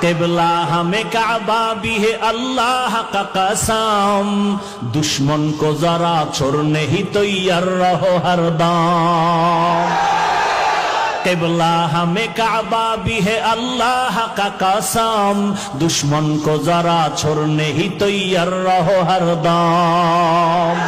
केबला हमें काबा भी है अल्लाह का कसम दुश्मन को जरा छोड़ने ही तो यार रहो हरदम केबला हमें काबा भी है अल्लाह का कसम दुश्मन को जरा छोड़ने ही तैयार रहो हरदम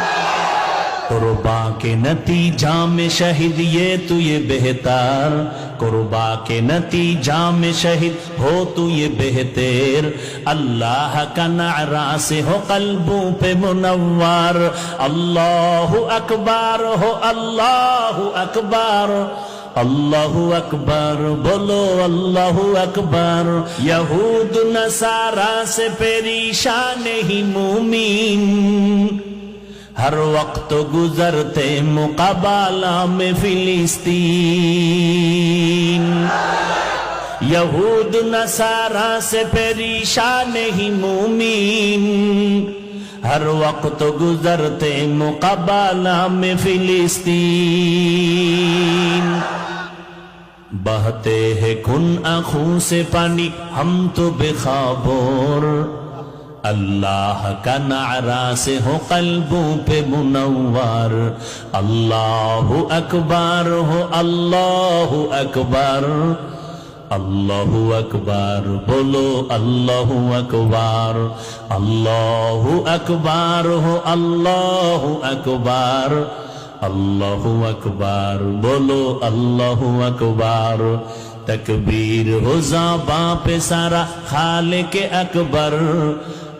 قربا کے نتیجہ میں شہید، یہ تو یہ بہتر۔ قربا کے نتیجہ میں شہید، ہو تو یہ بہتر۔ اللہ کا نعرہ سے ہو قلبوں پہ منور۔ اللہ اکبر، ہو اللہ اکبر۔ اللہ اکبر، بولو اللہ اکبر۔ یہود نصارہ سے پریشان ہی مومین ہر وقت گزرتے مقابلہ میں فلسطین یہود نصارہ سے پریشان ہی مومین ہر وقت گزرتے مقابلہ میں فلسطین بہتے ہیں کن آنکھوں سے پانی ہم تو بے خبر اللہ کا نعرہ سے ہو قلبوں پہ منور اللہ اکبر ہو اللہ اکبر اللہ اکبر بولو اللہ اکبر اللہ اکبر ہو اللہ اکبر اللہ اکبر بولو اللہ اکبر تکبیر ہو زباں پہ سارا خالق اکبر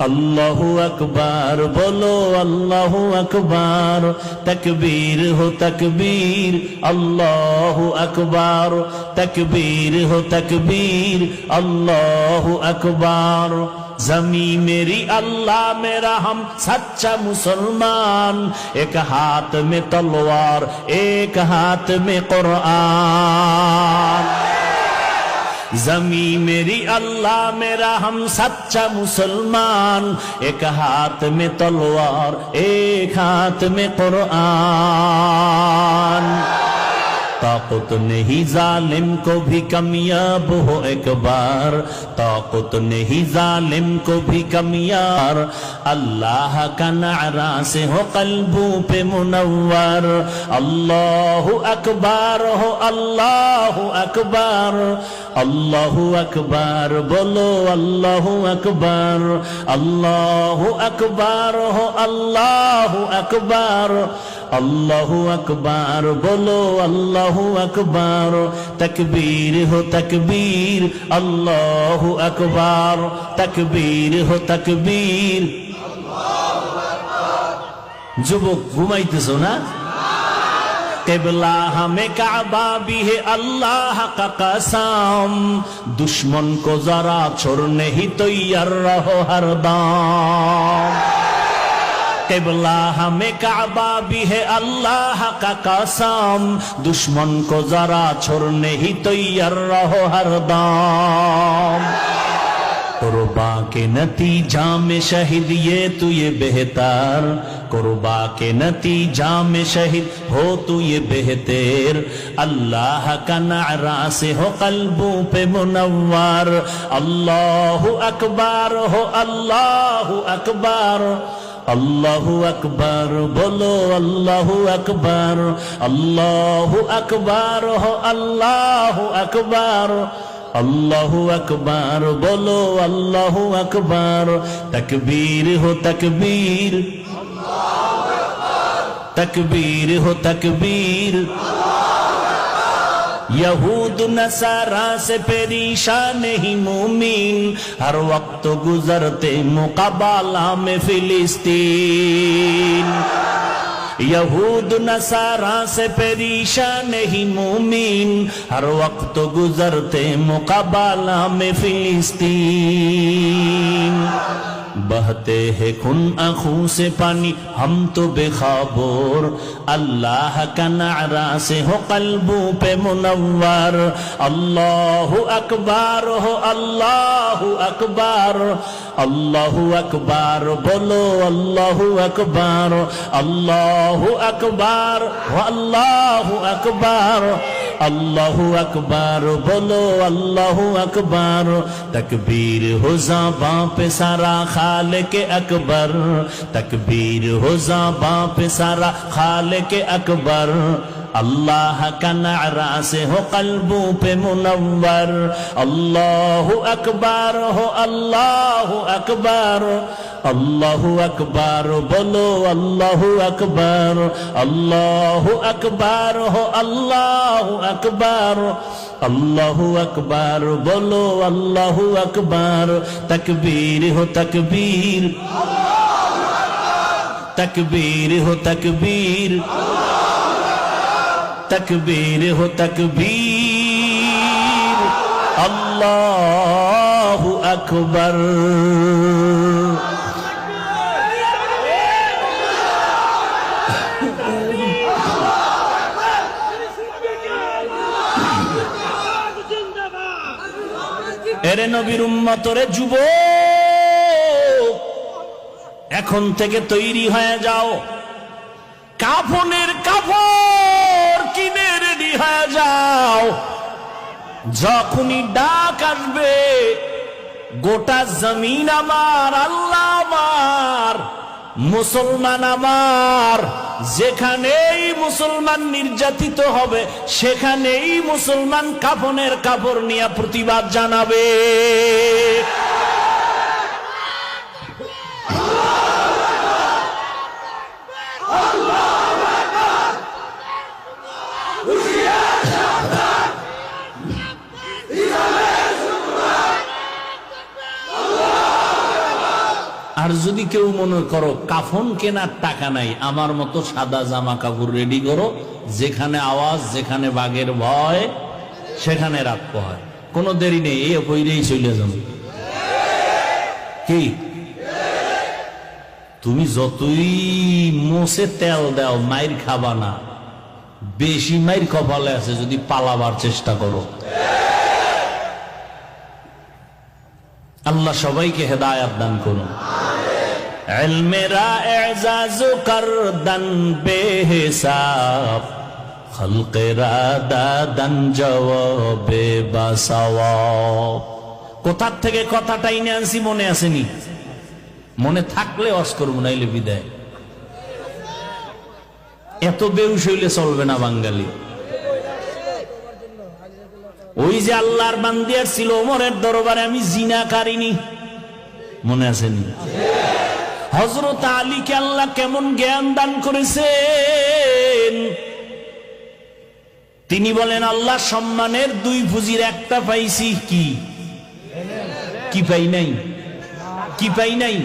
আল্লাহু আকবার বলো আল্লাহু আকবার তকবীর হো তকবীর আল্লাহু আকবার তকবীর হো তকবীর আল্লাহু আকবার زمین میری اللہ میرا ہم سچا مسلمان ایک ہاتھ میں تلوار ایک ہاتھ میں قرآن जमी मेरी अल्लाह मेरा हम सच्चा मुसलमान एक हाथ में तलवार एक हाथ में कुरान ताकत नहीं जालिम को भी कमियाब हो एक बार ताकत नहीं जालिम को भी कमियार अल्लाह का नारा से हो कल्बों पे मुनव्वर अल्लाह अकबर हो अल्लाह अकबर अल्लाह अकबर बोलो अल्लाह अकबर अल्लाह अकबर हो अल्लाह अकबर अल्लाह अकबर बोलो अल्लाह अकबर तकबीर हो तकबीर अल्लाह अकबर तकबीर हो तकबीर যুবক ঘুমাইতেছো না केबला हमें काबा भी है अल्लाह का कसम दुश्मन को जरा छोड़ने ही तैयार रहो हरदम قبلہ ہمیں کعبہ بھی ہے اللہ کا قسم۔ دشمن کو ذرا چھوڑنے ہی تیار رہو ہر دام قربا کے نتیجہ میں شہید، یہ تو یہ بہتر۔ قربا کے نتیجہ میں شہید، ہو تو یہ بہتر۔ اللہ کا نعرہ سے ہو قلبوں پہ منور۔ اللہ اکبر، ہو اللہ اکبر۔ আল্লাহু আকবার বলো আল্লাহু আকবার আল্লাহু আকবার হো আল্লাহু আকবার আল্লাহু আকবার বলো আল্লাহু আকবার তকবীর হো তকবীর তকবীর হো তকবীর আল্লাহ یہود نصارا سے پریشان ہی مومین ہر وقت گزرتے مقابلہ میں فلسطین۔ یہود نصارا سے پریشان ہی مومین ہر وقت گزرتے مقابلہ میں فلسطین۔ बहते हैं खून आंखों से पानी हम तो बेखबर अल्लाह का नारा से हो कल्बों पे मुनव्वर अल्लाह अकबर हो अल्लाह अकबर अल्लाह अकबर बोलो अल्लाह अकबर अल्लाह अकबर हो अल्लाह अकबर আল্লাহু আকবার, বলো আল্লাহু আকবার। তকবীর হো জাবাঁ পে সারা খালেক আকবার। তকবীর হো জাবাঁ পে সারা খালেক আকবার। الله كان رأسه قلبه منور الله أكبر هو الله أكبر. الله أكبر بولو الله أكبر. الله أكبر هو الله أكبر. الله أكبر بولو الله أكبر. تكبير هو تكبير. تكبير هو تكبير. الله তকবীর হো তকবীর। আল্লাহ আকবর। এরে নবীর যুব এখন থেকে তৈরি হয়ে যাও। কাফনের কাফন। কিনে রেডি যাও। যখনই ডাক আসবে, গোটা জমিন আমার, আল্লাহ আমার, মুসলমান আমার, যেখানেই মুসলমান নির্যাতিত হবে, সেখানেই মুসলমান কাফনের কাপড় নিয়ে প্রতিবাদ জানাবে। আর যদি কেউ মনে করো কাফন কেনার টাকা নাই, আমার মতো সাদা জামা কাপড় রেডি করো, যেখানে আওয়াজ, যেখানে বাঘের ভয়, সেখানে রাখতে হয় কোনো দেরি নেই, এই কইরেই চলে যাও। কি? তুমি যতই মোষে তেল দাও মাইর খাবা না। বেশি মাইর কপালে আছে, যদি পালাবার চেষ্টা করো। আল্লাহ সবাইকে হেদায়াত দান করুন। বাসাওয়াব কোথার থেকে কথাটা নিয়ে আনছি মনে আসেনি? মনে থাকলে অস করব, নাইলে বিদায়। এত বেউস হইলে চলবে না বাঙালি। ওই যে আল্লাহর বান্দিয়ার ছিল, ওমরের দরবারে আমি জিনা কারিনি মনে আসেনি? হজরত আলীকে আল্লাহ কেমন জ্ঞান দান করেছেন? তিনি বলেন, আল্লাহ সম্মানের দুই পুঁজির একটা পাইছি। কি? কি পাই নাই? কি পাই নাই?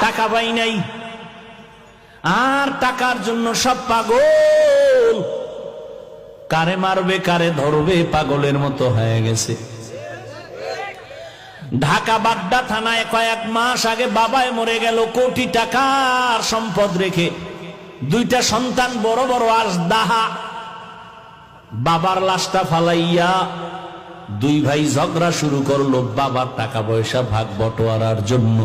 টাকা পাই নাই। আর টাকার জন্য সব পাগল। কারে মারবে, কারে ধরবে, পাগলের মতো হয়ে গেছে। ঢাকা বাড্ডা থানায় কয়েক মাস আগে বাবায় মরে গেল কোটি টাকার সম্পদ রেখে। দুইটা সন্তান বড় বড় আস দাহা। বাবার লাশটা ফালাইয়া দুই ভাই ঝগড়া শুরু করল বাবার টাকা পয়সা ভাগ বটোয়ারার জন্য।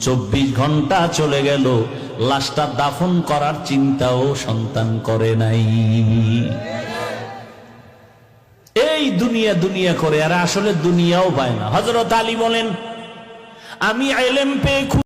চব্বিশ ঘণ্টা চলে গেল, লাশটা দাফন করার চিন্তাও সন্তান করে নাই। দুনিয়া দুনিয়া করে আর আসলে দুনিয়াও পায় না। হজরত আলী বলেন আমি এলেম পেয়ে